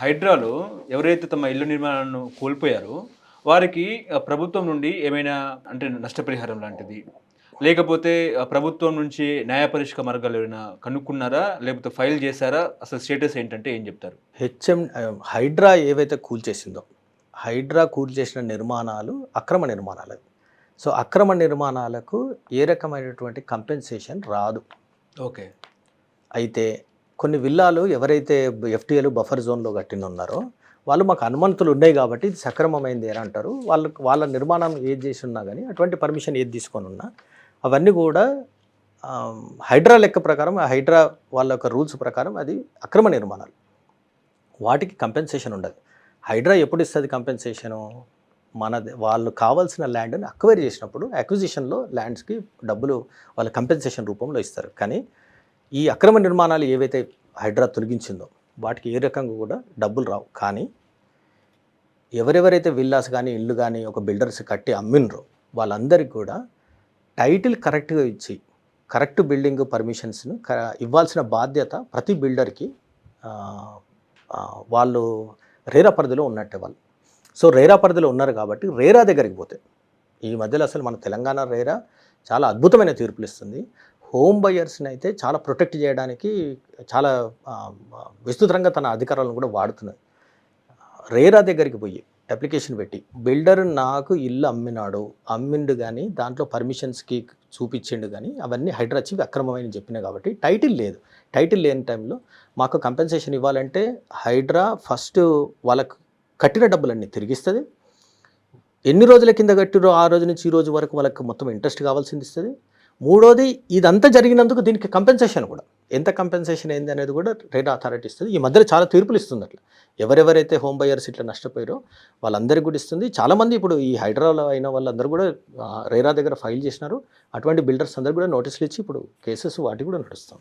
హైడ్రాలో ఎవరైతే తమ ఇల్లు నిర్మాణాలను కోల్పోయారో వారికి ప్రభుత్వం నుండి ఏమైనా అంటే నష్టపరిహారం లాంటిది? లేకపోతే ప్రభుత్వం నుంచి న్యాయ పరిష్కార మార్గాలు ఏమైనా కనుక్కున్నారా? లేకపోతే ఫైల్ చేశారా? అసలు స్టేటస్ ఏంటంటే ఏం చెప్తారు? హెచ్ఎం హైడ్రా ఏవైతే కూల్చేసిందో హైడ్రా కూల్చేసిన నిర్మాణాలు అక్రమ నిర్మాణాలు. సో అక్రమ నిర్మాణాలకు ఏ రకమైనటువంటి కంపెన్సేషన్ రాదు. ఓకే. అయితే కొన్ని విల్లాలు ఎవరైతే ఎఫ్టీఏలు బఫర్ జోన్లో కట్టిన ఉన్నారో వాళ్ళు మాకు అనుమతులు ఉన్నాయి కాబట్టి ఇది సక్రమమైంది అని అంటారు. వాళ్ళకు వాళ్ళ నిర్మాణం ఏది చేసి ఉన్నా కానీ అటువంటి పర్మిషన్ ఏది తీసుకొని ఉన్నా అవన్నీ కూడా హైడ్రా లెక్క ప్రకారం ఆ హైడ్రా వాళ్ళ యొక్క రూల్స్ ప్రకారం అది అక్రమ నిర్మాణాలు. వాటికి కంపెన్సేషన్ ఉండదు. హైడ్రా ఎప్పుడు ఇస్తుంది కంపెన్సేషను? మన వాళ్ళు కావాల్సిన ల్యాండ్ని అక్వైర్ చేసినప్పుడు అక్విజిషన్లో ల్యాండ్స్కి డబ్బులు వాళ్ళ కంపెన్సేషన్ రూపంలో ఇస్తారు. కానీ ఈ అక్రమ నిర్మాణాలు ఏవైతే హైడ్రా తొలగించిందో వాటికి ఏ రకంగా కూడా డబ్బులు రావు. కానీ ఎవరెవరైతే విల్లాస్ కానీ ఇల్లు కానీ ఒక బిల్డర్స్ కట్టి అమ్మినరో వాళ్ళందరికీ కూడా టైటిల్ కరెక్ట్గా ఇచ్చి కరెక్ట్ బిల్డింగ్ పర్మిషన్స్ను క- ఇవ్వాల్సిన బాధ్యత ప్రతి బిల్డర్కి వాళ్ళు రేరా పరిధిలో ఉన్నట్టే వాళ్ళు. సో రేరా పరిధిలో ఉన్నారు కాబట్టి రేరా దగ్గరికి పోతే ఈ మధ్యలో అసలు మన తెలంగాణ రేరా చాలా అద్భుతమైన తీర్పులు ఇస్తుంది. హోమ్ బయర్స్ని అయితే చాలా ప్రొటెక్ట్ చేయడానికి చాలా విస్తృతంగా తన అధికారాలను కూడా వాడుతున్నది. రేరా దగ్గరికి పోయి అప్లికేషన్ పెట్టి బిల్డర్ నాకు ఇల్లు అమ్మినాడు అమ్మిండు కానీ దాంట్లో పర్మిషన్స్కి చూపించిండు కానీ అవన్నీ హైడ్రా చీఫ్ అక్రమమైన చెప్పినాయి కాబట్టి టైటిల్ లేదు. టైటిల్ లేని టైంలో మాకు కంపెన్సేషన్ ఇవ్వాలంటే హైడ్రా ఫస్ట్ వాళ్ళకు కట్టిన డబ్బులన్నీ తిరిగిస్తుంది. ఎన్ని రోజుల కింద కట్టిరో ఆ రోజు నుంచి ఈ రోజు వరకు వాళ్ళకి మొత్తం ఇంట్రెస్ట్ కావాల్సింది ఇస్తుంది. మూడోది ఇదంతా జరిగినందుకు దీనికి కంపెన్సేషన్ కూడా. ఎంత కంపెన్సేషన్ ఏంది అనేది కూడా రేట్ అథారిటీ ఇస్తుంది. ఈ మధ్యలో చాలా తీర్పులు ఇస్తుంది అట్లా. ఎవరెవరైతే హోమ్ బయర్స్ ఇట్లా నష్టపోయారో వాళ్ళందరికీ కూడా ఇస్తుంది. చాలామంది ఇప్పుడు ఈ హైదరాబాద్ అయిన వాళ్ళందరూ కూడా రేరా దగ్గర ఫైల్ చేసినారు. అటువంటి బిల్డర్స్ అందరూ కూడా నోటీసులు ఇచ్చి ఇప్పుడు కేసెస్ వాటి కూడా నడుస్తాం.